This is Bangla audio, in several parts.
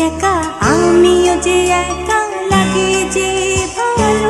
একা? আমিও যে একা লাগে যে ভালো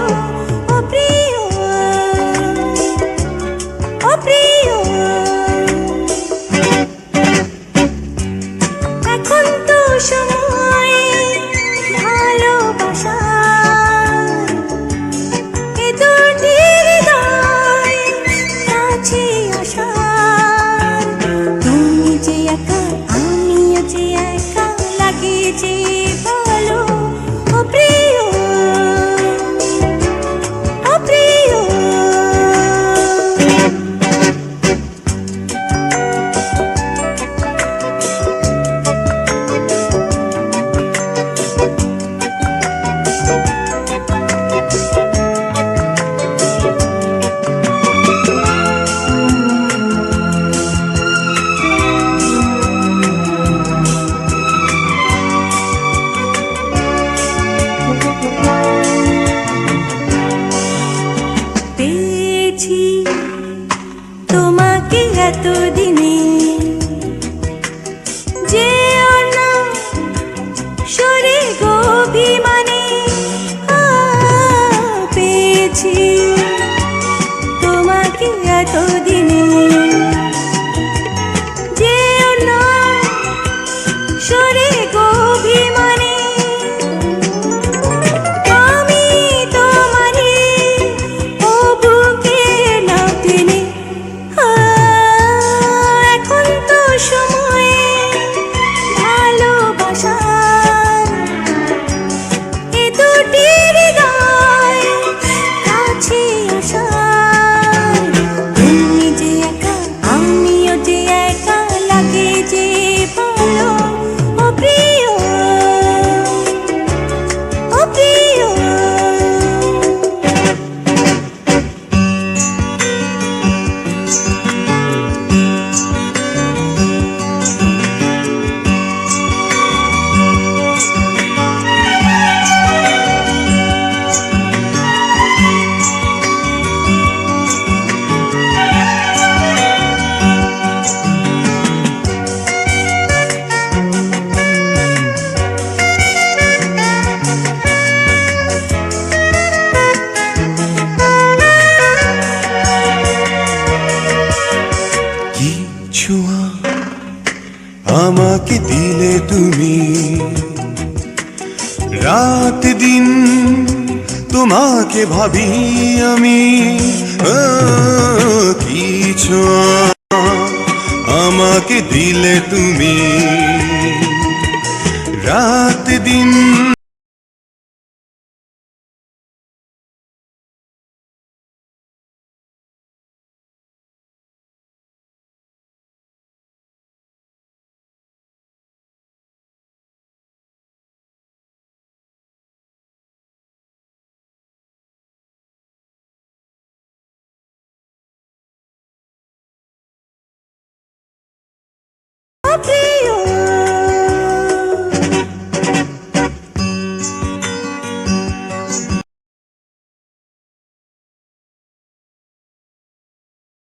আমাকে দিলে তুমি। রাত দিন তোমাকে ভাবি আমি। কিছু আমাকে দিলে তুমি। রাত দিন